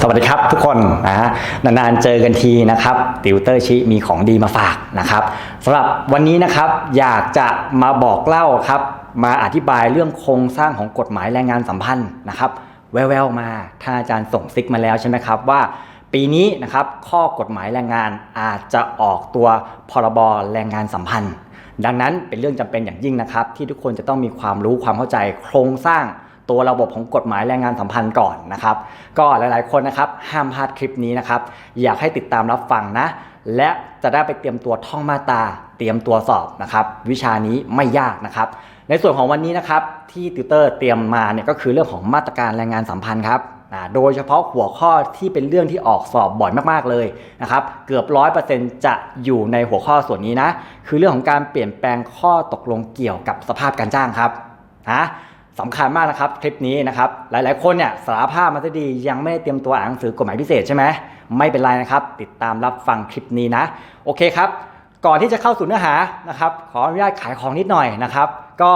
สวัสดีครับทุกคนนะฮะนานๆเจอกันทีนะครับ ติวเตอร์ชิมีของดีมาฝากนะครับสำหรับวันนี้นะครับอยากจะมาบอกเล่าครับ มาอธิบายเรื่องโครงสร้างของกฎหมายแรงงานสัมพันธ์นะครับ แววๆมาท่านอาจารย์ส่งซิกมาแล้วใช่ไหมครับว่า ปีนี้นะครับข้อกฎหมายแรงงานอาจจะออกตัวพรบแรงงานสัมพันธ์ ดังนั้นเป็นเรื่องจำเป็นอย่างยิ่งนะครับ ที่ทุกคนจะต้องมีความรู้ความเข้าใจโครงสร้าง ตัวระบบของกฎหมายแรงงานสัมพันธ์ก่อนนะครับ ก็หลายๆคนนะครับห้ามพลาดคลิปนี้นะครับ อยากให้ติดตามรับฟังนะ และจะได้ไปเตรียมตัวท่องมาตา เตรียมตัวสอบนะครับ วิชานี้ไม่ยากนะครับ ในส่วนของวันนี้นะครับที่ติวเตอร์เตรียมมาเนี่ยก็คือเรื่องของมาตรการแรงงานสัมพันธ์ครับอ่าโดยเฉพาะหัวข้อที่เป็นเรื่องที่ออกสอบบ่อยมากๆเลยนะครับ เกือบร้อยเปอร์เซ็นต์จะอยู่ในหัวข้อส่วนนี้นะ คือเรื่องของการเปลี่ยนแปลงข้อตกลงเกี่ยวกับสภาพการจ้างครับนะ สำคัญมากนะครับคลิปนี้นะครับหลาย ๆ คนเนี่ยสารภาพมาซะดียังไม่ได้เตรียมตัวอ่านหนังสือกฎหมายพิเศษใช่ไหมไม่เป็นไรนะครับ ติดตามรับฟังคลิปนี้นะ โอเคครับ ก่อนที่จะเข้าสู่เนื้อหานะครับ ขออนุญาตขายของนิดหน่อยนะครับ ก็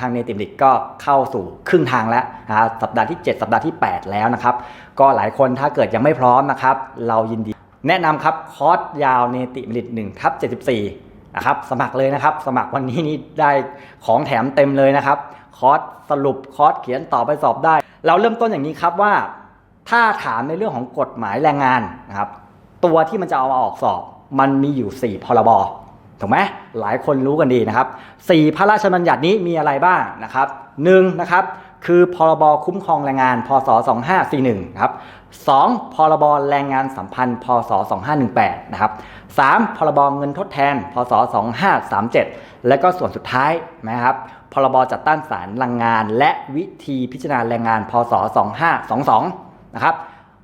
ทางเนติมดิกก็เข้าสู่ครึ่งทางแล้วนะฮะสัปดาห์ที่ 7 สัปดาห์ที่ 8 แล้วนะครับ ก็หลายคนถ้าเกิดยังไม่พร้อมนะครับ เรายินดี แนะนำครับคอร์สยาวเนติมดิก1ทับ74นะครับสมัครเลยนะครับ สมัครวันนี้นี่ได้ของแถมเต็มเลยนะครับ คอร์สสรุปคอร์สเขียนต่อไปสอบได้ เราเริ่มต้นอย่างนี้ครับว่า ถ้าถามในเรื่องของกฎหมายแรงงานนะครับตัวที่มันจะเอามาออกสอบ มันมีอยู่ 4 พรบถูกไหมหลายคนรู้กันดีนะครับ 4 พระราชบัญญัตินี้มีอะไรบ้างนะครับหนึ่งนะครับคือพรบคุ้มครองแรงงาน พศ 2541ครับสองพรบแรงงานสัมพันธ์ พศ 2518นะครับสามพรบเงินทดแทน พศ 2537 และก็ส่วนสุดท้ายนะครับ พรบจัดตั้งศาลแรงงาน และวิธีพิจารณาแรงงาน พศ 2522 นะครับ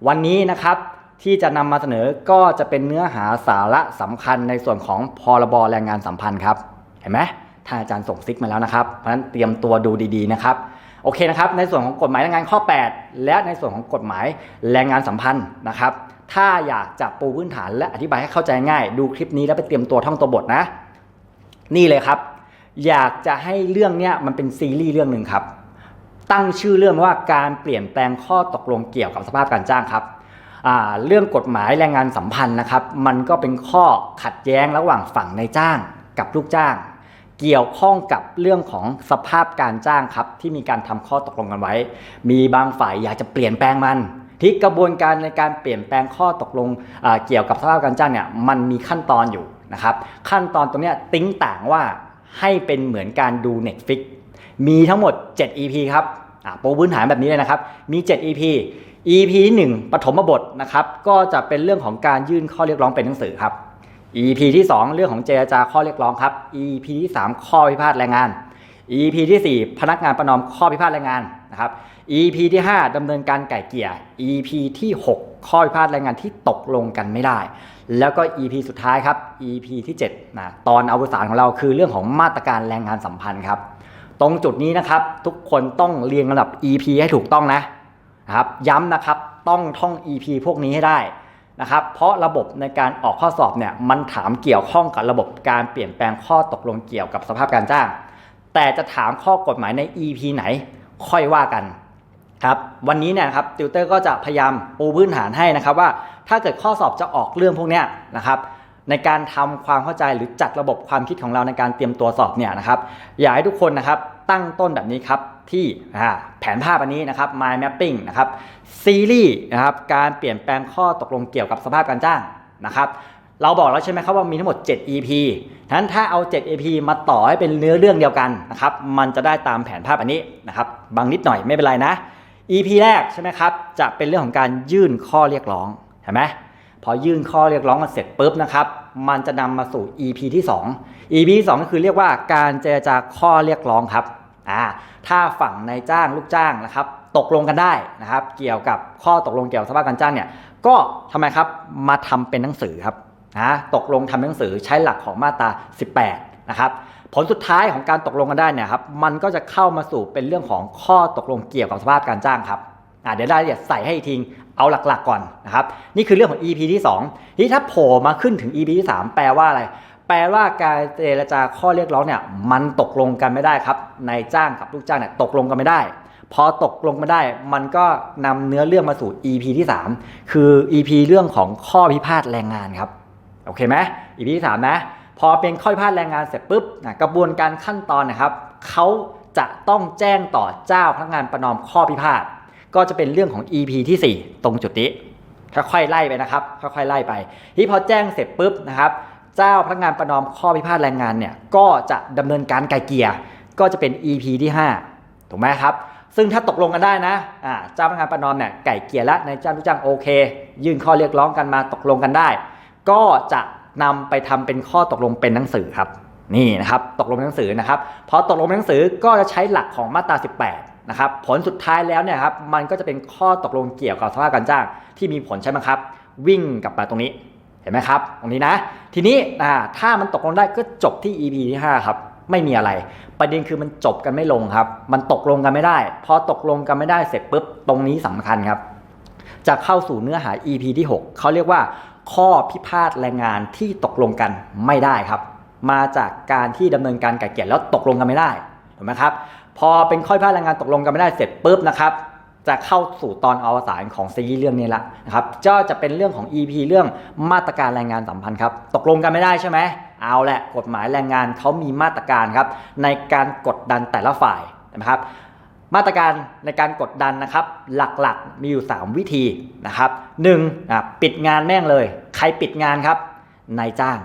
วันนี้นะครับที่จะนำมาเสนอก็จะเป็นเนื้อหาสาระสำคัญในส่วนของพรบแรงงานสัมพันธ์ครับ เห็นไหมท่านอาจารย์ส่งซิกมาแล้วนะครับ เพราะฉะนั้นเตรียมตัวดูดีๆนะครับ โอเคนะครับ ในส่วนของกฎหมายแรงงานข้อ 8 และในส่วนของกฎหมายแรงงานสัมพันธ์นะครับ ถ้าอยากจะปูพื้นฐานและอธิบายให้เข้าใจง่าย ดูคลิปนี้แล้วไปเตรียมตัวท่องตัวบทนะ นี่เลยครับ อยากจะให้เรื่องเนี้ยมันเป็นซีรีส์เรื่องหนึ่งครับ ตั้งชื่อเรื่องว่าการเปลี่ยนแปลงข้อตกลงเกี่ยวกับสภาพการจ้างครับเรื่องกฎหมายแรงงานสัมพันธ์นะครับ มันก็เป็นข้อขัดแย้งระหว่างฝั่งนายจ้างกับลูกจ้าง เกี่ยวข้องกับเรื่องของสภาพการจ้างครับ ที่มีการทำข้อตกลงกันไว้ มีบางฝ่ายอยากจะเปลี่ยนแปลงมันที่กระบวนการในการเปลี่ยนแปลงข้อตกลงเกี่ยวกับสภาพการจ้างเนี่ยมันมีขั้นตอนอยู่นะครับ ขั้นตอนตรงนี้ติ้งต่างว่า ให้เป็นเหมือนการดู Netflix มีทั้งหมด 7 EP ครับโปูพื้นฐานแบบนี้เลยนะครับ มี 7 EP EP ที่1ปฐมบทนะครับ ก็จะเป็นเรื่องของการยื่นข้อเรียกร้องเป็นหนังสือครับ EP ที่ 2 เรื่องของเจรจาข้อเรียกร้องครับ EP ที่ 3 ข้อพิพาทแรงงาน EP ที่ 4 พนักงานประนอมข้อพิพาทแรงงานนะครับ EP ที่ 5ดำเนินการไก่เกี่ย EP ที่ 6 ข้อพิพาทแรงงานที่ตกลงกันไม่ได้ แล้วก็ EP สุดท้ายครับ EP ที่7นะตอนอาวสานของเราคือเรื่องของมาตรการแรงงานสัมพันธ์ครับ ตรงจุดนี้นะครับ ทุกคนต้องเรียงลำดับ EP ให้ถูกต้องนะนะครับ ย้ำนะครับต้องท่อง EP พวกนี้ให้ได้นะครับ เพราะระบบในการออกข้อสอบเนี่ยมันถามเกี่ยวข้องกับระบบการเปลี่ยนแปลงข้อตกลงเกี่ยวกับสภาพการจ้าง แต่จะถามข้อกฎหมายใน EP ไหนค่อยว่ากัน ครับวันนี้เนี่ยครับติวเตอร์ก็จะพยายามปูพื้นฐานให้นะครับว่าถ้าเกิดข้อสอบจะออกเรื่องพวกเนี้ยนะครับในการทำความเข้าใจหรือจัดระบบความคิดของเราในการเตรียมตัวสอบเนี่ยนะครับอยากให้ทุกคนนะครับตั้งต้นแบบนี้ครับที่แผนภาพอันนี้นะครับ mind mapping นะครับซีรีส์นะครับการเปลี่ยนแปลงข้อตกลงเกี่ยวกับสภาพการจ้างนะครับเราบอกแล้วใช่ไหมครับว่ามีทั้งหมด 7 EP ฉะนั้นถ้าเอา 7 EP มาต่อให้เป็นเนื้อเรื่องเดียวกันนะครับมันจะได้ตามแผนภาพอันนี้นะครับบางนิดหน่อยไม่เป็นไรนะ EP แรกใช่ไหมครับ จะเป็นเรื่องของการยื่นข้อเรียกร้องเห็นไหมพอยื่นข้อเรียกร้องกันเสร็จปุ๊บนะครับ มันจะนำมาสู่ EP ที่ 2 EP ที่2ก็คือเรียกว่าการเจรจาข้อเรียกร้องครับอ่าถ้าฝั่งนายจ้างลูกจ้างนะครับ ตกลงกันได้นะครับ เกี่ยวกับข้อตกลงเกี่ยวกับสภาพการจ้างเนี่ยก็ทำไมครับมาทำเป็นหนังสือครับนะตกลงทำหนังสือใช้หลักของมาตรา 18 นะครับ ผลสุดท้ายของการตกลงกันได้เนี่ยครับมันก็จะเข้ามาสู่เป็นเรื่องของข้อตกลงเกี่ยวกับสภาพการจ้างครับเดี๋ยวได้เดี๋ยใส่ให้อีกทีเอาหลักๆก่อนนะครับนี่คือเรื่องของ EP ที่2ทีนี้ถ้าโผล่มาขึ้นถึง EP ที่ 3 แปลว่าอะไร แปลว่าการเจรจาข้อเรียกร้องเนี่ยมันตกลงกันไม่ได้ครับนายจ้างกับลูกจ้างเนี่ยตกลงกันไม่ได้ พอตกลงมาได้ มันก็นำเนื้อเรื่องมาสู่ EP ที่ 3 คือ EP เรื่องของข้อพิพาทแรงงานครับโอเคไหม EP ที่3นะ พอเป็นข้อพิพาทแรงงานเสร็จปุ๊บนะกระบวนการขั้นตอนนะครับเขาจะต้องแจ้งต่อเจ้าพนักงานประนอมข้อพิพาทก็จะเป็นเรื่องของ EP ที่ 4 ตรงจุดนี้ค่อยๆไล่ไปนะครับค่อยๆไล่ไป ที่พอแจ้งเสร็จปุ๊บนะครับ เจ้าพนักงานประนอมข้อพิพาทแรงงานเนี่ยก็จะดำเนินการไกลเกลี่ยก็จะเป็น EP ที่ 5 ถูกไหมครับ ซึ่งถ้าตกลงกันได้นะเจ้าพนักงานประนอมเนี่ยไก่เกลี่ยแล้วในายจ้างลูกจ้างโอเค ยื่นข้อเรียกร้องกันมาตกลงกันได้ ก็จะ นำไปทำเป็นข้อตกลงเป็นหนังสือครับนี่นะครับตกลงเป็นหนังสือนะครับพอตกลงเป็นหนังสือก็จะใช้หลักของมาตรา 18นะครับผลสุดท้ายแล้วเนี่ยครับมันก็จะเป็นข้อตกลงเกี่ยวกับสภาพการจ้าง ที่มีผลใช่ไหมครับ วิ่งกลับมาตรงนี้เห็นไหมครับ ตรงนี้นะ ทีนี้ถ้ามันตกลงได้ก็จบที่ EP ที่5ครับไม่มีอะไร ประเด็นคือมันจบกันไม่ลงครับ มันตกลงกันไม่ได้ พอตกลงกันไม่ได้เสร็จปุ๊บตรงนี้สำคัญครับ จะเข้าสู่เนื้อหา EP ที่ 6เขาเรียกว่า ข้อพิพาทแรงงานที่ตกลงกันไม่ได้ครับ มาจากการที่ดำเนินการไก่เกลี่ยแล้วตกลงกันไม่ได้ถูกไหมครับพอเป็นข้อพิพาทแรงงานตกลงกันไม่ได้เสร็จปุ๊บนะครับจะเข้าสู่ตอนอวสานของซีรีส์เรื่องนี้ละนะครับก็จะเป็นเรื่องของ EP เรื่องมาตรการแรงงานสัมพันธ์ครับตกลงกันไม่ได้ใช่ไหมเอาแหละกฎหมายแรงงานเขามีมาตรการครับในการกดดันแต่ละฝ่ายนะครับ มาตรการในการกดดันนะครับ หลักๆมีอยู่ 3 วิธีนะครับหนึ่งอะปิดงานแม่งเลย ใครปิดงานครับนายจ้าง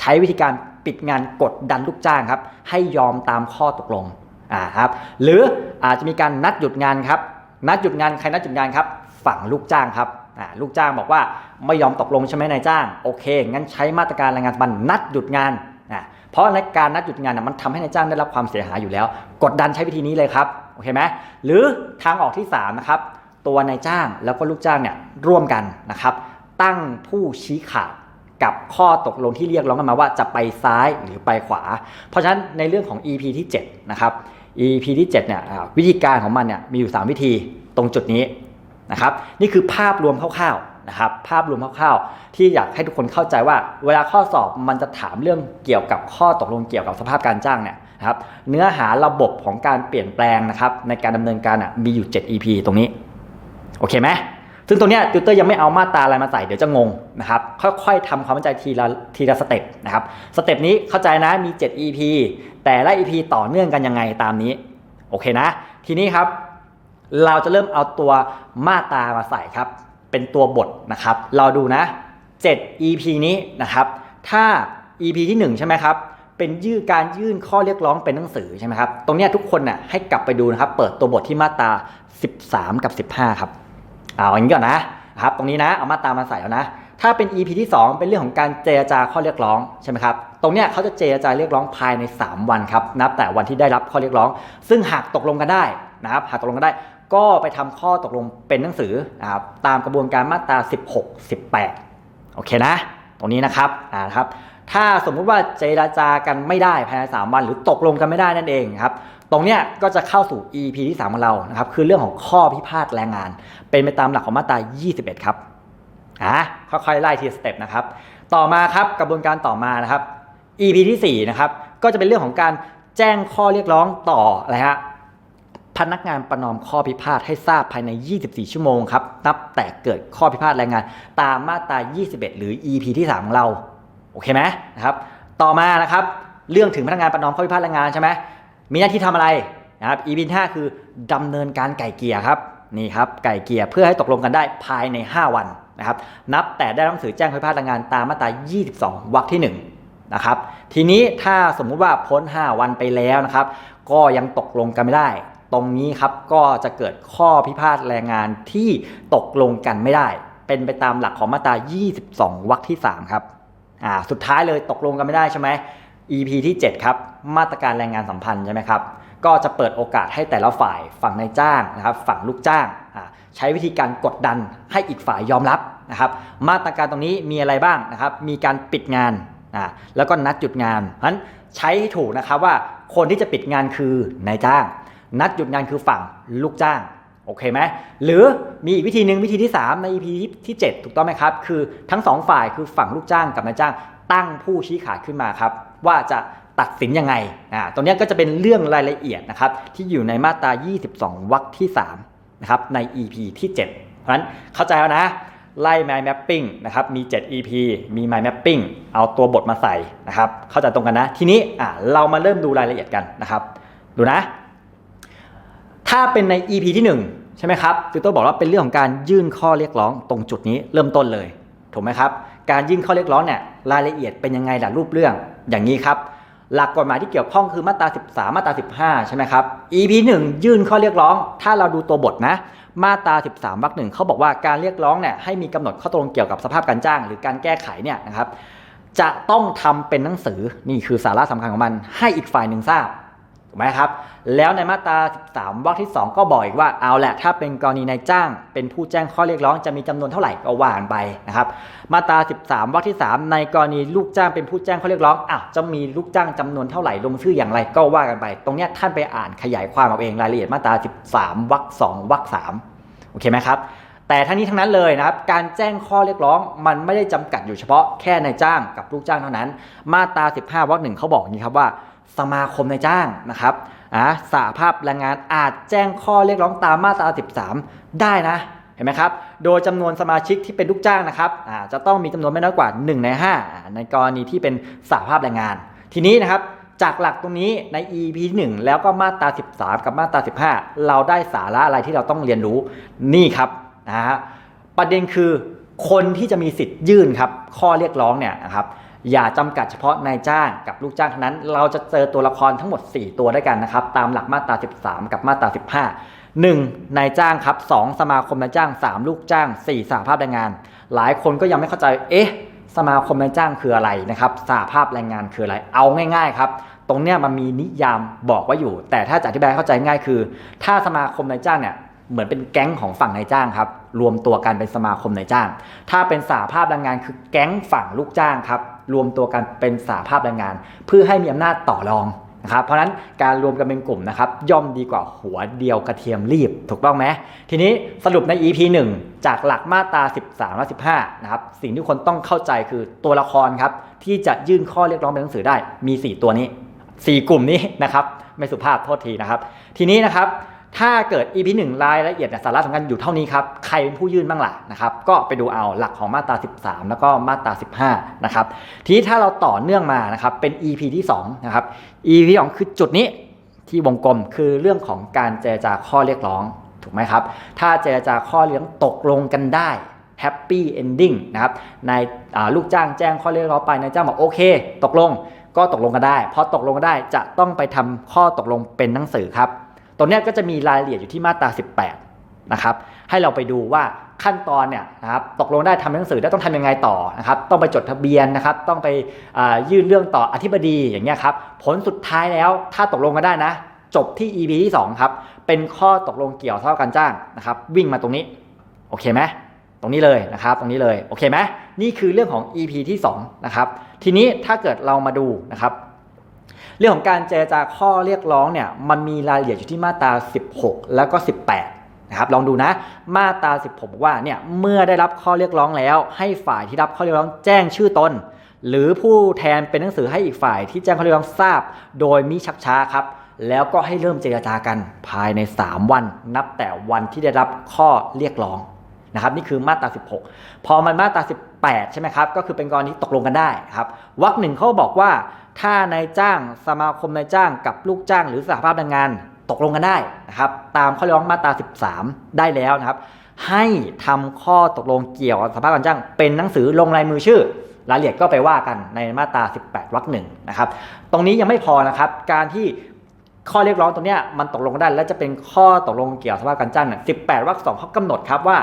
ใช้วิธีการปิดงานกดดันลูกจ้างครับ ให้ยอมตามข้อตกลงอ่าครับหรืออาจจะมีการนัดหยุดงานครับ นัดหยุดงานใครนัดหยุดงานครับ ฝั่งลูกจ้างครับอ่าลูกจ้างบอกว่าไม่ยอมตกลงใช่ไหมนายจ้างโอเคงั้นใช้มาตรการแรงงานบันนัดหยุดงานอ่าเพราะในการนัดหยุดงานนะมันทำให้นายจ้างได้รับความเสียหายอยู่แล้ว กดดันใช้วิธีนี้เลยครับ อเคไหมหรือทางออกที่3นะครับตัวนายจ้างแล้วก็ลูกจ้างเนี่ยร่วมกันนะครับ ตั้งผู้ชี้ขาดกับข้อตกลงที่เรียกร้องกันมาว่าจะไปซ้ายหรือไปขวา เพราะฉะนั้นในเรื่องของ EP ที่7นะครับ EP ที่7เนี่ยวิธีการของมันเนี่ยมีอยู่ 3 วิธีตรงจุดนี้นะครับนี่คือภาพรวมคร่าวๆนะครับภาพรวมคร่าวๆ ที่อยากให้ทุกคนเข้าใจว่า เวลาข้อสอบมันจะถามเรื่องเกี่ยวกับข้อตกลงเกี่ยวกับสภาพการจ้างเนี่ย นะครับเนื้อหาระบบของการเปลี่ยนแปลงนะครับในการดำเนินการอะมีอยู่ 7 EP ตรงนี้ โอเคไหมซึ่งตรงนี้ติวเตอร์ยังไม่เอามาตราอะไรมาใส่เดี๋ยวจะงงนะครับค่อยๆทำความเข้าใจทีละทีละสเต็ปนะครับสเต็ปนี้เข้าใจนะมี 7 EP แต่ละ EP ต่อเนื่องกันยังไงตามนี้โอเคนะ ทีนี้ครับ เราจะเริ่มเอาตัวมาตรามาใส่ครับ เป็นตัวบทนะครับ เราดูนะ 7 EP นี้นะครับ ถ้า EP ที่ 1 ใช่ไหมครับ เป็นยื่นการยื่นข้อเรียกร้องเป็นหนังสือใช่ไหมครับ ตรงนี้ทุกคนน่ะให้กลับไปดูนะครับ เปิดตัวบทที่มาตรา 13 กับ 15 ครับเอาอย่างนี้ก่อนนะครับ ตรงนี้นะเอามาตรามาใส่แล้วนะ ถ้าเป็น EP ที่ 2 เป็นเรื่องของการเจรจาข้อเรียกร้องใช่ไหมครับ ตรงนี้เขาจะเจรจาเรียกร้องภายใน 3 วันครับ นับแต่วันที่ได้รับข้อเรียกร้อง ซึ่งหากตกลงกันได้นะครับ หากตกลงกันได้ก็ไปทำข้อตกลงเป็นหนังสือนะครับตามกระบวนการมาตรา 16 18 โอเคนะ ตรงนี้นะครับอ่าครับ ถ้าสมมุติว่าเจรจากันไม่ได้ภายใน 3 วัน หรือตกลงกันไม่ได้นั่นเองครับตรงเนี้ยก็จะเข้าสู่ EP ที่ 3 ของเรานะครับคือเรื่องของข้อพิพาทแรงงาน เป็นไปตามหลักของมาตรา 21 ครับอะค่อยๆไล่ทีละสเต็ปนะครับต่อมาครับกระบวนการต่อมานะครับ EP ที่4นะครับก็จะเป็นเรื่องของการแจ้งข้อเรียกร้องต่ออะไรฮะพนักงานประนอมข้อพิพาทให้ทราบภายใน 24 ชั่วโมงครับนับแต่เกิดข้อพิพาทแรงงาน ตามมาตรา 21 หรือ EP ที่ 3 ของเรา โอเคไหมนะครับ ต่อมานะครับ เรื่องถึงพนักงานประนอมข้อพิพาทแรงงานใช่ไหมมีหน้าที่ทำอะไรนะครับ EP ที่5คือดำเนินการไก่เกลี่ยครับนี่ครับไก่เกลี่ยเพื่อให้ตกลงกันได้ภายใน 5 วันนะครับ นับแต่ได้รับหนังสือแจ้งข้อพิพาทแรงงานตามมาตรา 22 วรรคที่ 1 นะครับ ทีนี้ถ้าสมมุติว่าพ้น 5 วันไปแล้วนะครับ ก็ยังตกลงกันไม่ได้ ตรงนี้ครับก็จะเกิดข้อพิพาทแรงงานที่ตกลงกันไม่ได้ เป็นไปตามหลักของมาตรา 22 วรรคที่ 3 ครับ อ่าสุดท้ายเลยตกลงกันไม่ได้ใช่ไหม EP ที่ 7 ครับ มาตรการแรงงานสัมพันธ์ใช่ไหมครับ ก็จะเปิดโอกาสให้แต่ละฝ่ายฝั่งนายจ้างนะครับ ฝั่งลูกจ้างอ่าใช้วิธีการกดดันให้อีกฝ่ายยอมรับนะครับ มาตรการตรงนี้มีอะไรบ้างนะครับ มีการปิดงานอ่าแล้วก็นัดหยุดงานเพราะฉะนั้นใช้ให้ถูกนะครับว่าคนที่จะปิดงานคือนายจ้าง นัดหยุดงานคือฝั่งลูกจ้าง โอเคไหมหรือมีอีกวิธีหนึ่งวิธีที่ 3 ใน EP ที่ 7 ถูกต้องไหมครับ คือทั้งสองฝ่ายคือฝั่งลูกจ้างกับนายจ้างตั้งผู้ชี้ขาดขึ้นมาครับ ว่าจะตัดสินยังไงอ่าตรงนี้ก็จะเป็นเรื่องรายละเอียดนะครับที่อยู่ในมาตรา 22 วรรคที่3นะครับใน EP ที่ 7 เพราะฉะนั้นเข้าใจแล้วนะไล่ mind mapping นะครับ มี 7 EP มี mind mapping เอาตัวบทมาใส่นะครับ เข้าใจตรงกันนะ ทีนี้อ่าเรามาเริ่มดูรายละเอียดกันนะครับ ดูนะ ถ้าเป็นใน EP ที่ 1 ใช่ไหมครับติวเตอร์บอกว่าเป็นเรื่องของการยื่นข้อเรียกร้องตรงจุดนี้เริ่มต้นเลย ถูกไหมครับ การยื่นข้อเรียกร้องเนี่ยรายละเอียดเป็นยังไงล่ะรูปเรื่องอย่างนี้ครับ หลักกฎหมายที่เกี่ยวข้องคือมาตรา 13 มาตรา 15 ใช่ไหมครับ EP 1 ยื่นข้อเรียกร้อง ถ้าเราดูตัวบทนะ มาตรา 13วรรคหนึ่งเขาบอกว่าการเรียกร้องเนี่ยให้มีกำหนดข้อตกลงเกี่ยวกับสภาพการจ้าง หรือการแก้ไขเนี่ยนะครับจะต้องทำเป็นหนังสือนี่คือสาระสำคัญของมัน ให้อีกฝ่ายหนึ่งทราบ ถูกไหมครับ แล้วในมาตรา 13 วรรคที่ 2 ก็บอกอีกว่าเอาแหละถ้าเป็นกรณีนายจ้าง เป็นผู้แจ้งข้อเรียกร้องจะมีจำนวนเท่าไหร่ก็ว่ากันไปนะครับ มาตรา 13 วรรคที่ 3 ในกรณีลูกจ้างเป็นผู้แจ้งข้อเรียกร้องอ้าวจะมีลูกจ้างจำนวนเท่าไหร่ลงชื่ออย่างไรก็ว่ากันไป ตรงเนี้ยท่านไปอ่านขยายความเอาเองรายละเอียดมาตรา 13 วรรค2วรรค3โอเคไหมครับแต่ทั้งนี้ทั้งนั้นเลยนะครับ การแจ้งข้อเรียกร้องมันไม่ได้จำกัดอยู่เฉพาะแค่นายจ้างกับลูกจ้างเท่านั้น มาตรา 15วรรคหนึ่งเขาบอกอย่างนี้ครับว่า สมาคมนายจ้างนะครับอ่าสหภาพแรงงานอาจแจ้งข้อเรียกร้องตามมาตรา 13 ได้นะเห็นไหมครับ โดยจำนวนสมาชิกที่เป็นลูกจ้างนะครับอ่าจะต้องมีจำนวนไม่น้อยกว่า 1 ใน5อ่าในกรณีที่เป็นสหภาพแรงงาน ทีนี้นะครับจากหลักตรงนี้ใน EP 1 แล้วก็มาตรา 13 กับมาตรา 15 เราได้สาระอะไรที่เราต้องเรียนรู้นี่ครับนะฮะประเด็นคือคนที่จะมีสิทธิ์ยื่นครับข้อเรียกร้องเนี่ยนะครับ อย่าจำกัดเฉพาะนายจ้างกับลูกจ้างเท่านั้น เราจะเจอตัวละครทั้งหมด 4 ตัวด้วยกันนะครับ ตามหลักมาตรา 13 กับมาตรา 15 1. นายจ้างครับ 2. สมาคมนายจ้าง 3. ลูกจ้าง 4. สหภาพแรงงาน หลายคนก็ยังไม่เข้าใจ เอ๊ะ สมาคมนายจ้างคืออะไรนะครับสหภาพแรงงานคืออะไร เอาง่าย ๆ ครับตรงเนี้ยมันมีนิยามบอกไว้อยู่ แต่ถ้าจะอธิบายเข้าใจง่ายคือ ถ้าสมาคมนายจ้างเนี่ยเหมือนเป็นแก๊งของฝั่งนายจ้างครับรวมตัวกันเป็นสมาคมนายจ้าง ถ้าเป็นสหภาพแรงงานคือแก๊งฝั่งลูกจ้างครับ รวมตัวกันเป็นสหภาพแรงงาน เพื่อให้มีอำนาจต่อรองนะครับเพราะฉะนั้นการรวมกันเป็นกลุ่มนะครับย่อมดีกว่าหัวเดียวกระเทียมรีบถูกต้องไหมทีนี้สรุปใน EP 1 จากหลักมาตรา 13และ15นะครับสิ่งที่คนต้องเข้าใจคือตัวละครครับที่จะยื่นข้อเรียกร้องเป็นหนังสือได้มี 4 ตัวนี้ 4 กลุ่มนี้นะครับไม่สุภาพโทษทีนะครับ ทีนี้นะครับ ถ้าเกิด EP 1รายละเอียดเนี่ยสาระสำคัญอยู่เท่านี้ครับ ใครเป็นผู้ยื่นบ้างล่ะนะครับ ก็ไปดูเอาหลักของมาตรา 13 แล้วก็มาตรา 15 นะครับ ทีนี้ถ้าเราต่อเนื่องมานะครับ เป็น EP ที่2นะครับ EP ที่2คือจุดนี้ที่วงกลมคือเรื่องของการเจรจาข้อเรียกร้องถูกไหมครับ ถ้าเจรจาข้อเรียกร้องตกลงกันได้ Happy Ending นะครับในอ่าลูกจ้างแจ้งข้อเรียกร้องไปนายจ้างบอกโอเค ตกลงก็ตกลงกันได้พอตกลงกันได้จะต้องไปทำข้อตกลงเป็นหนังสือครับ ตรงนี้ก็จะมีรายละเอียดอยู่ที่มาตรา 18 นะครับ ให้เราไปดูว่าขั้นตอนเนี่ยนะครับตกลงได้ทำหนังสือได้ต้องทำยังไงต่อนะครับ ต้องไปจดทะเบียนนะครับ ต้องไปยื่นเรื่องต่ออธิบดีอย่างเงี้ยครับ ผลสุดท้ายแล้วถ้าตกลงกันได้นะ จบที่ EP ที่ 2 ครับ เป็นข้อตกลงเกี่ยวเท่าการจ้างนะครับ วิ่งมาตรงนี้ โอเคไหมตรงนี้เลยนะครับ ตรงนี้เลย โอเคไหมนี่คือเรื่องของ EP ที่ 2 นะครับ ทีนี้ถ้าเกิดเรามาดูนะครับ เรื่องของการเจรจาข้อเรียกร้องเนี่ยมันมีรายละเอียดอยู่ที่มาตรา 16 แล้วก็ 18นะครับลองดูนะมาตรา 16บอกว่าเนี่ยเมื่อได้รับข้อเรียกร้องแล้ว ให้ฝ่ายที่รับข้อเรียกร้องแจ้งชื่อตนหรือผู้แทนเป็นหนังสือให้อีกฝ่ายที่แจ้งข้อเรียกร้องทราบ โดยมิชักช้าครับ แล้วก็ให้เริ่มเจรจากันภายใน 3 วัน นับแต่วันที่ได้รับข้อเรียกร้องนะครับนี่คือมาตรา 16 พอมันมาตรา 18 ใช่ไหมครับ ก็คือเป็นกรณีตกลงกันได้ครับวรรคหนึ่งเขาบอกว่า ถ้านายจ้างสมาคมนายจ้างกับลูกจ้าง หรือสหภาพแรงงานตกลงกันได้นะครับตามข้อเรียกร้องมาตรา 13 ได้แล้วนะครับ ให้ทำข้อตกลงเกี่ยวกับสภาพการจ้าง เป็นหนังสือลงลายมือชื่อรายละเอียดก็ไปว่ากันในมาตรา 18 วรรคหนึ่งนะครับ ตรงนี้ยังไม่พอนะครับ การที่ข้อเรียกร้องตรงนี้มันตกลงกันได้ และจะเป็นข้อตกลงเกี่ยวกับสภาพการจ้างเนี่ย18 วรรคสองเขากำหนดครับว่า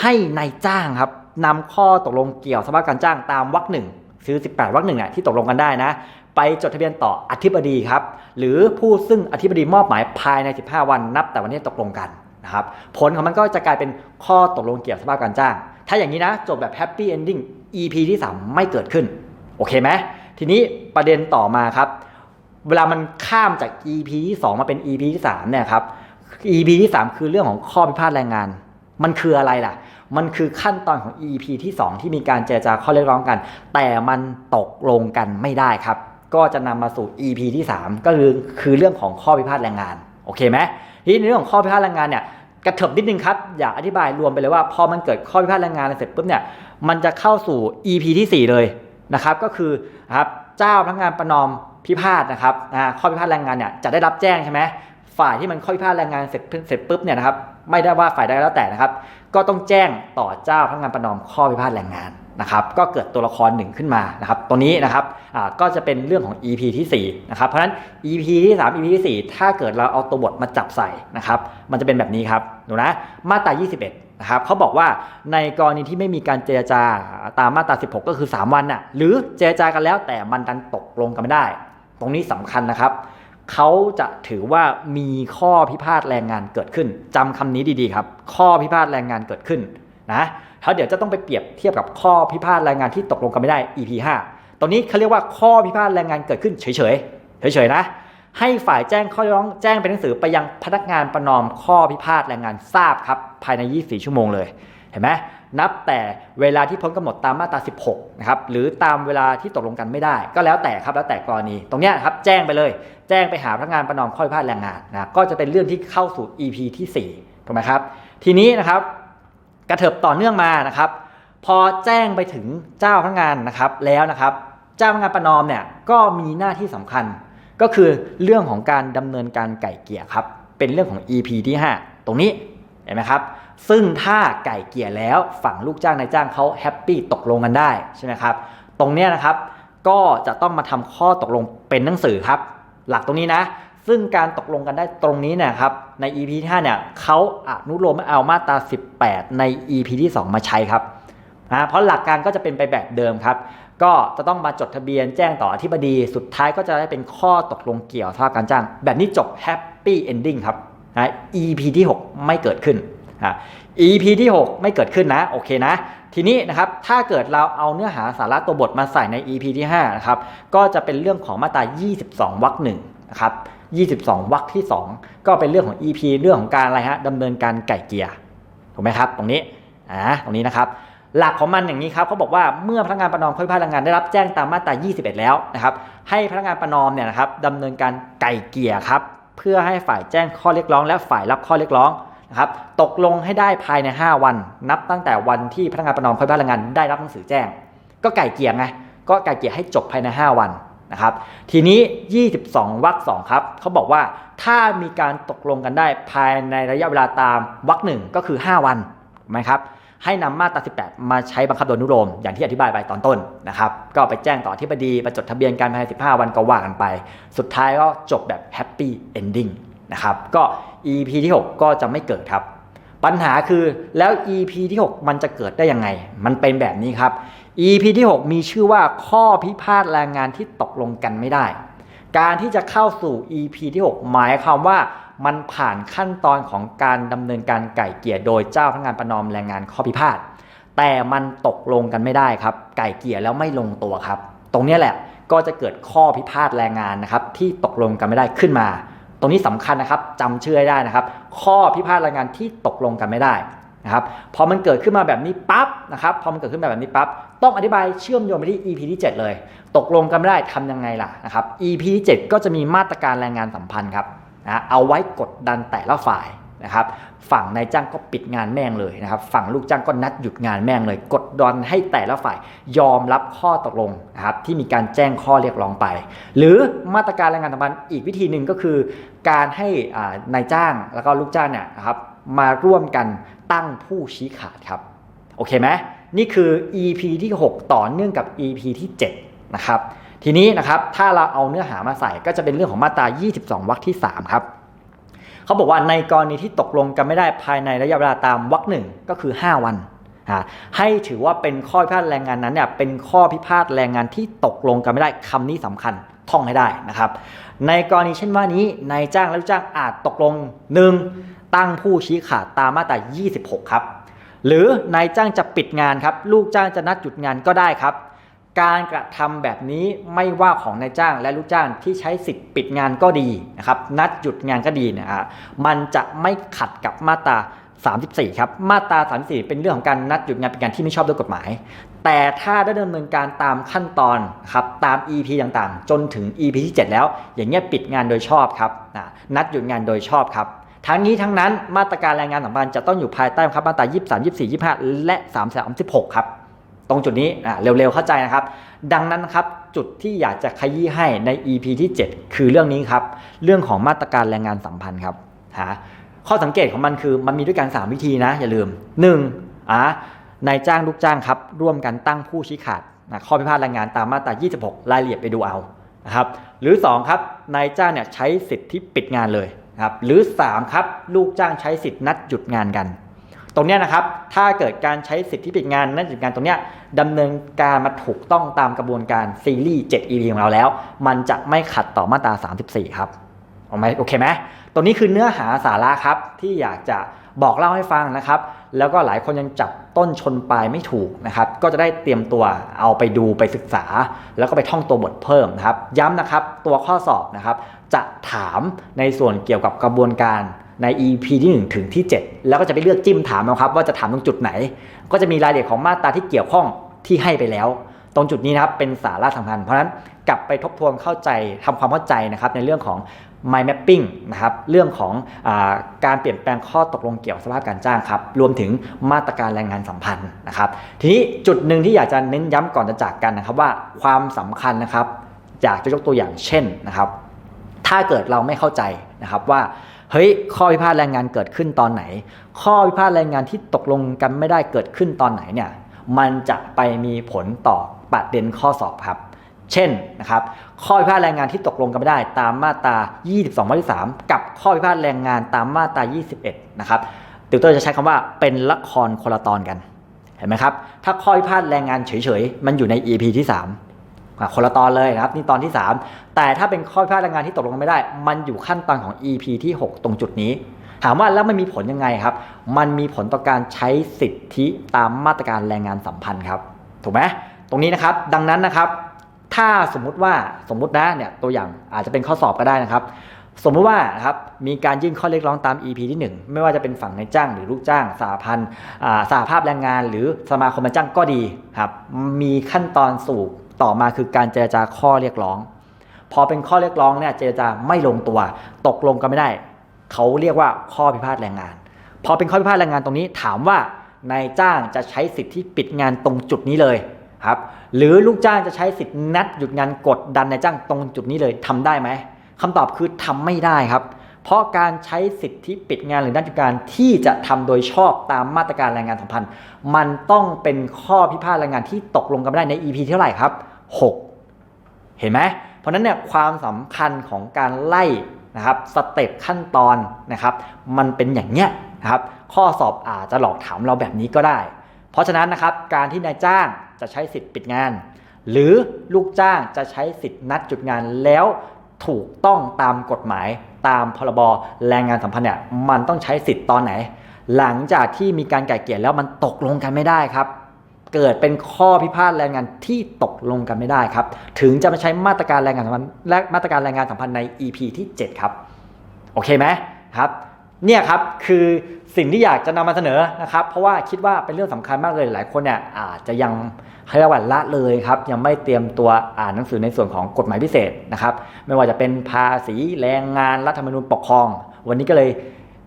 ให้นายจ้างครับนำข้อตกลงเกี่ยวสภาพการจ้างตามวรรคหนึ่งคือ 18 วรรคหนึ่งเนี่ยที่ตกลงกันได้นะ ไปจดทะเบียนต่ออธิบดีครับ หรือผู้ซึ่งอธิบดีมอบหมายภายใน 15 วันนับแต่วันนี้ตกลงกันนะครับผลของมันก็จะกลายเป็นข้อตกลงเกี่ยวกับสภาพการจ้าง ถ้าอย่างนี้นะจบแบบแฮปปี้เอนดิ้ง EP ที่ 3 ไม่เกิดขึ้น โอเคไหมทีนี้ประเด็นต่อมาครับ เวลามันข้ามจาก EP ที่ 2 มาเป็น EP ที่3เนี่ยครับ EP ที่ 3 คือเรื่องของข้อพิพาทแรงงาน มันคืออะไรล่ะ มันคือขั้นตอนของ EP ที่ 2 ที่มีการเจรจาข้อเรียกร้องกัน แต่มันตกลงกันไม่ได้ครับ ก็จะนำมาสู่ EP ที่ 3 ก็คือคือเรื่องของข้อพิพาทแรงงาน โอเคไหมทีนี้ในเรื่องของข้อพิพาทแรงงานเนี่ยกระเถิบนิดนึงครับ อยากอธิบายรวมไปเลยว่าพอมันเกิดข้อพิพาทแรงงานเสร็จปุ๊บเนี่ยมันจะเข้าสู่ EP ที่ 4 เลยนะครับก็คือครับเจ้าพนักงานประนอมพิพาทนะครับข้อพิพาทแรงงานเนี่ยจะได้รับแจ้งใช่ไหมฝ่ายที่มันข้อพิพาทแรงงานเสร็จเสร็จปุ๊บเนี่ยนะครับไม่ได้ว่าฝ่ายใดแล้วแต่นะครับ ก็ต้องแจ้งต่อเจ้าพนักงานประนอมข้อพิพาทแรงงาน นะครับก็เกิดตัวละครหนึ่งขึ้นมานะครับตัวนี้นะครับก็จะเป็นเรื่องของ EP ที่4นะครับเพราะฉะนั้น EP ที่3 EP ที่4 ถ้าเกิดเราเอาตัวบทมาจับใส่นะครับมันจะเป็นแบบนี้ครับดูนะมาตรา21นะครับเขาบอกว่าในกรณีที่ไม่มีการเจรจาตามมาตรา 16 ก็คือ 3 วันน่ะหรือเจรจากันแล้วแต่มันดันตกลงกันไม่ได้ ตรงนี้สำคัญนะครับเขาจะถือว่ามีข้อพิพาทแรงงานเกิดขึ้นจำคำนี้ดีๆครับ ข้อพิพาทแรงงานเกิดขึ้นนะ แล้วเดี๋ยวจะต้องไปเปรียบเทียบกับข้อพิพาทแรงงานที่ตกลงกันไม่ได้ EP 5ตรงนี้เขาเรียกว่าข้อพิพาทแรงงานเกิดขึ้นเฉยๆเฉยๆนะ ให้ฝ่ายแจ้งข้อร้องแจ้งเป็นหนังสือไปยังพนักงานประนอมข้อพิพาทแรงงานทราบครับภายใน 24 ชั่วโมงเลยเห็นไหมนับแต่เวลาที่พ้นกำหนดตามมาตรา 16 นะครับ หรือตามเวลาที่ตกลงกันไม่ได้ ก็แล้วแต่ครับ แล้วแต่กรณี ตรงนี้ครับ แจ้งไปเลย แจ้งไปหาพนักงานประนอมข้อพิพาทแรงงานนะ ก็จะเป็นเรื่องที่เข้าสู่ EP ที่4ถูกไหมครับ ทีนี้นะครับ กระเถิบต่อเนื่องมานะครับ พอแจ้งไปถึงเจ้าพนักงานนะครับแล้วนะครับ เจ้าพนักงานประนอมเนี่ยก็มีหน้าที่สำคัญ ก็คือเรื่องของการดำเนินการไก่เกี่ยครับเป็นเรื่องของ EP ที่ 5 ตรงนี้เห็นไหมครับ ซึ่งถ้าไก่เกี่ยแล้วฝั่งลูกจ้างนายจ้างเขาแฮปปี้ตกลงกันได้ใช่ไหมครับ ตรงเนี้ยนะครับก็จะต้องมาทำข้อตกลงเป็นหนังสือครับ หลักตรงนี้นะ ซึ่งการตกลงกันได้ตรงนี้นะครับใน EP ที่5เนี่ยเขาอนุโลมเอามาตรา 18 ใน EP ที่ 2 มาใช้ครับนะเพราะหลักการก็จะเป็นไปแบบเดิมครับ ก็จะต้องมาจดทะเบียนแจ้งต่ออธิบดี สุดท้ายก็จะได้เป็นข้อตกลงเกี่ยวสภาพการจ้าง แบบนี้จบ Happy Ending ครับนะ EP ที่ 6 ไม่เกิดขึ้นอะ EP ที่ 6 ไม่เกิดขึ้นนะโอเคนะ ทีนี้นะครับถ้าเกิดเราเอาเนื้อหาสาระตัวบทมาใส่ใน EP ที่5นะครับก็จะเป็นเรื่องของมาตรา 22วรรคหนึ่งนะครับ 22วรรคที่ 2 ก็เป็นเรื่องของ EP เรื่องของการอะไรฮะดำเนินการไก่เกียร์ถูกไหมครับ ตรงนี้อ่าตรงนี้นะครับหลักของมันอย่างนี้ครับเขาบอกว่าเมื่อพนักงานประนอมข้อพิพาทแรงงานได้รับแจ้งตามมาตรา 21 แล้วนะครับให้พนักงานประนอมเนี่ยนะครับดำเนินการไก่เกลี่ยครับเพื่อให้ฝ่ายแจ้งข้อเรียกร้อง และฝ่ายรับข้อเรียกร้องนะครับตกลงให้ได้ภายใน 5 วัน นับตั้งแต่วันที่พนักงานประนอมข้อพิพาทแรงงานได้รับหนังสือแจ้ง ก็ไก่เกลี่ยไงก็ไก่เกลี่ยให้จบภายใน 5 วัน นะครับทีนี้ 22วรรค2ครับเขาบอกว่าถ้ามีการตกลงกันได้ภายในระยะเวลาตามวรรคหนึ่งก็คือ 5 วันไหมครับให้นำมาตรา 18 มาใช้บังคับโดยนุโลมอย่างที่อธิบายไปตอนต้นนะครับ ก็ไปแจ้งต่อที่บดีไปจดทะเบียนการภายใน 15 วันก็ว่ากันไป สุดท้ายก็จบแบบแฮปปี้เอนดิ้งนะครับ ก็ EP ที่ 6 ก็จะไม่เกิดครับ ปัญหาคือแล้ว EP ที่ 6 มันจะเกิดได้ยังไง มันเป็นแบบนี้ครับ EP ที่ 6 มีชื่อว่าข้อพิพาทแรงงานที่ตกลงกันไม่ได้ การที่จะเข้าสู่ EP ที่ 6 หมายความว่ามันผ่านขั้นตอนของการดำเนินการไก่เกี่ยโดยเจ้าพนักงานประนอมแรงงานข้อพิพาทแต่มันตกลงกันไม่ได้ครับ ไก่เกี่ยแล้วไม่ลงตัวครับ ตรงนี้แหละก็จะเกิดข้อพิพาทแรงงานนะครับ ที่ตกลงกันไม่ได้ขึ้นมา ตรงนี้สำคัญนะครับจำชื่อให้ได้นะครับ ข้อพิพาทแรงงานที่ตกลงกันไม่ได้ นะครับพอมันเกิดขึ้นมาแบบนี้ปั๊บนะครับพอมันเกิดขึ้นมาแบบนี้ปั๊บต้องอธิบายเชื่อมโยงไปที่ EP ที่ 7 เลย ตกลงกันไม่ได้ทำยังไงล่ะนะครับ EP ที่ 7 ก็จะมีมาตรการแรงงานสัมพันธ์ครับนะเอาไว้กดดันแต่ละฝ่ายนะครับฝั่งนายจ้างก็ปิดงานแม่งเลยนะครับฝั่งลูกจ้างก็นัดหยุดงานแม่งเลย กดดันให้แต่ละฝ่ายยอมรับข้อตกลงนะครับที่มีการแจ้งข้อเรียกร้องไป หรือมาตรการแรงงานสัมพันธ์อีกวิธีหนึ่งก็คือ การให้นายจ้างแล้วก็ลูกจ้างเนี่ยนะครับมาร่วมกันตั้งผู้ชี้ขาดครับ โอเคไหมนี่คือ EP ที่ 6 ต่อเนื่องกับ EP ที่ 7 นะครับ ทีนี้นะครับถ้าเราเอาเนื้อหามาใส่ก็จะเป็นเรื่องของมาตรา 22 วรรคที่ 3 ครับเขาบอกว่าในกรณีที่ตกลงกันไม่ได้ภายในระยะเวลาตามวรรคหนึ่งก็คือ 5 วันให้ถือว่าเป็นข้อพิพาทแรงงานนั้นเนี่ยเป็นข้อพิพาทแรงงานที่ตกลงกันไม่ได้คำนี้สำคัญท่องให้ได้นะครับ ในกรณีเช่นว่านี้นายจ้างและลูกจ้างอาจตกลง 1. ตั้งผู้ชี้ขาดตามมาตรา 26 ครับ หรือนายจ้างจะปิดงานครับ ลูกจ้างจะนัดหยุดงานก็ได้ครับ การกระทำแบบนี้ไม่ว่าของนายจ้างและลูกจ้างที่ใช้สิทธิ์ปิดงานก็ดีนะครับ นัดหยุดงานก็ดีนะฮะมันจะไม่ขัดกับมาตรา34 ครับ มาตรา 34 เป็นเรื่องของการนัดหยุดงานเป็นการที่ไม่ชอบด้วยกฎหมาย แต่ถ้าได้ดำเนินการตามขั้นตอนครับตาม EP ต่างๆ จนถึง EP ที่ 7 แล้ว อย่างเงี้ยปิดงานโดยชอบครับนัดหยุดงานโดยชอบครับ ทั้งนี้ทั้งนั้นมาตรการแรงงานสัมพันธ์จะต้องอยู่ภายใต้ครับมาตรา 23 24 25 และ36ครับ ตรงจุดนี้อ่าเร็วๆเข้าใจนะครับ ดังนั้นครับจุดที่อยากจะขยี้ให้ใน EP ที่ 7 คือเรื่องนี้ครับ เรื่องของมาตรการแรงงานสัมพันธ์ครับหาข้อสังเกตของมันคือมันมีด้วยกัน 3 วิธีนะ อย่าลืม 1. อ่านายจ้างลูกจ้างครับ ร่วมกันตั้งผู้ชี้ขาดนะข้อพิพาทแรงงานตามมาตรา 26 รายละเอียดไปดูเอานะครับหรือ 2 ครับนายจ้างเนี่ยใช้สิทธิ์ที่ปิดงานเลย นะครับหรือ 3 ครับ ลูกจ้างใช้สิทธินัดหยุดงานกัน ตรงนี้นะครับ ถ้าเกิดการใช้สิทธิปิดงานนัดหยุดงานตรงนี้ดำเนินการมาถูกต้องตามกระบวนการซีรีส์7 EP ของเราแล้ว มันจะไม่ขัดต่อมาตรา 34 ครับโอเคไหม ตรงนี้คือเนื้อหาสาระครับที่อยากจะบอกเล่าให้ฟังนะครับ แล้วก็หลายคนยังจับต้นชนปลายไม่ถูกนะครับ ก็จะได้เตรียมตัวเอาไปดูไปศึกษา แล้วก็ไปท่องตัวบทเพิ่มนะครับ ย้ำนะครับตัวข้อสอบนะครับ จะถามในส่วนเกี่ยวกับกระบวนการใน EP ที่ 1 ถึงที่ 7 แล้วก็จะไปเลือกจิ้มถามเอาครับ ว่าจะถามตรงจุดไหน ก็จะมีรายละเอียดของมาตราที่เกี่ยวข้องที่ให้ไปแล้ว ตรงจุดนี้นะครับเป็นสาระสำคัญเพราะฉะนั้นกลับไปทบทวนเข้าใจทำความเข้าใจนะครับในเรื่องของ mind mapping นะครับเรื่องของอการเปลี่ยนแปลงข้อตกลงเกี่ยวสภาพการจ้างครับรวมถึงมาตรการแรงงานสัมพันธ์นะครับทีนี้จุดหนึ่งที่อยากจะเน้นย้ำก่อนจะจากกันนะครับว่าความสำคัญนะครับอยากจะยกตัวอย่างเช่นนะครับ ถ้าเกิดเราไม่เข้าใจนะครับว่าเฮ้ยข้อพิพาทแรงงานเกิดขึ้นตอนไหน ข้อพิพาทแรงงานที่ตกลงกันไม่ได้เกิดขึ้นตอนไหนเนี่ยมันจะไปมีผลต่อประเด็นข้อสอบครับ เช่นนะครับข้อพิพาทแรงงานที่ตกลงกันไม่ได้ตามมาตรา 22มาตรา3กับข้อพิพาทแรงงานตามมาตรา 21 นะครับติวเตอร์จะใช้คำว่าเป็นละครคนละตอนกัน เห็นไหมครับ ถ้าข้อพิพาทแรงงานเฉยๆ มันอยู่ใน EP ที่3อะคนละตอนเลยนะครับ นี่ตอนที่ 3 แต่ถ้าเป็นข้อพิพาทแรงงานที่ตกลงกันไม่ได้ มันอยู่ขั้นตอนของ EP ที่ 6 ตรงจุดนี้ ถามว่าแล้วมันมีผลยังไงครับ มันมีผลต่อการใช้สิทธิตามมาตรการแรงงานสัมพันธ์ครับ ถูกไหมตรงนี้นะครับ ดังนั้นนะครับ ถ้าสมมุติว่าสมมุตินะเนี่ยตัวอย่างอาจจะเป็นข้อสอบก็ได้นะครับ สมมุติว่านะครับมีการยื่นข้อเรียกร้องตาม EP ที่ 1 ไม่ว่าจะเป็นฝั่งนายจ้าง หรือลูกจ้างสหพันธ์อ่าภาพแรงงาน หรือสมาคมนายจ้างก็ดีครับมีขั้นตอนสู่ต่อมาคือการเจรจาข้อเรียกร้อง พอเป็นข้อเรียกร้องเนี่ยเจรจาไม่ลงตัว ตกลงกันไม่ได้ เขาเรียกว่าข้อพิพาทแรงงาน พอเป็นข้อพิพาทแรงงานตรงนี้ถามว่านายจ้างจะใช้สิทธิปิดงานตรงจุดนี้เลย ครับหรือลูกจ้างจะใช้สิทธินัดหยุดงานกดดันนายจ้างตรงจุดนี้เลยทำได้ไหมคำตอบคือทำไม่ได้ครับ เพราะการใช้สิทธิปิดงานหรือนัดหยุดงานที่จะทำโดยชอบตามมาตรการแรงงานสัมพันธ์ มันต้องเป็นข้อพิพาทแรงงานที่ตกลงกันไม่ได้ใน EP เท่าไหร่ครับ 6 เห็นไหมเพราะนั้นเนี่ยความสำคัญของการไล่นะครับสเต็ปขั้นตอนนะครับมันเป็นอย่างเนี้ยนะครับข้อสอบอาจจะหลอกถามเราแบบนี้ก็ได้ เพราะฉะนั้นนะครับการที่นายจ้าง จะใช้สิทธิ์ปิดงาน หรือลูกจ้างจะใช้สิทธิ์นัดจุดงานแล้วถูกต้องตามกฎหมายตามพรบแรงงานสัมพันธ์เนี่ยมันต้องใช้สิทธิ์ตอนไหน หลังจากที่มีการไก่เกลี่ยแล้วมันตกลงกันไม่ได้ครับ เกิดเป็นข้อพิพาทแรงงานที่ตกลงกันไม่ได้ครับ ถึงจะมาใช้มาตรการแรงงานสัมพันธ์และมาตรการแรงงานสัมพันธ์ใน EP ที่ 7 ครับ โอเคไหมครับ เนี่ยครับคือสิ่งที่อยากจะนำมาเสนอนะครับ เพราะว่าคิดว่าเป็นเรื่องสำคัญมากเลยหลายคนเนี่ยอาจจะยังให้ระวัละเลยครับยังไม่เตรียมตัวอ่านหนังสือในส่วนของกฎหมายพิเศษนะครับ ไม่ว่าจะเป็นภาษีแรงงานรัฐธรรมนูญปกครอง วันนี้ก็เลย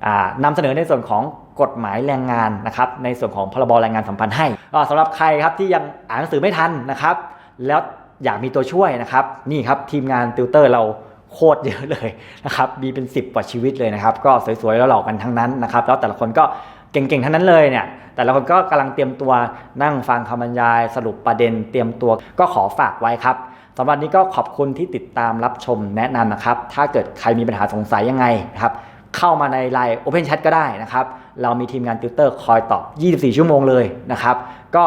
อ่านำเสนอในส่วนของกฎหมายแรงงานนะครับในส่วนของพรบแรงงานสัมพันธ์ให้ก็สำหรับใครครับที่ยังอ่านหนังสือไม่ทันนะครับ แล้วอยากมีตัวช่วยนะครับ นี่ครับทีมงานติวเตอร์เรา โคตรเยอะเลยนะครับมีเป็น 10 กว่าชีวิตเลยนะครับ ก็สวยๆแล้วหลอกกันทั้งนั้นนะครับ แล้วแต่ละคนก็เก่งๆทั้งนั้นเลยเนี่ย แต่ละคนก็กำลังเตรียมตัวนั่งฟังคำบรรยาย สรุปประเด็นเตรียมตัวก็ขอฝากไว้ครับสำหรับนี้ก็ขอบคุณที่ติดตามรับชมแนะนำนะครับ ถ้าเกิดใครมีปัญหาสงสัยยังไงนะครับเข้ามาในไลน์ Open Chat ก็ได้นะครับ เรามีทีมงานติวเตอร์คอยตอบ 24 ชั่วโมงเลยนะครับ ก็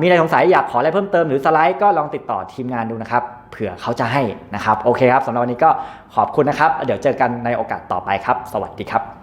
มีอะไรสงสัยอยากขออะไรเพิ่มเติมหรือสไลด์ก็ลองติดต่อทีมงานดูนะครับ ผื่อเขาจะให้นะครับ โอเคครับสำหรับวันนี้ก็ขอบคุณนะครับ เดี๋ยวเจอกันในโอกาสต่อไปครับ สวัสดีครับ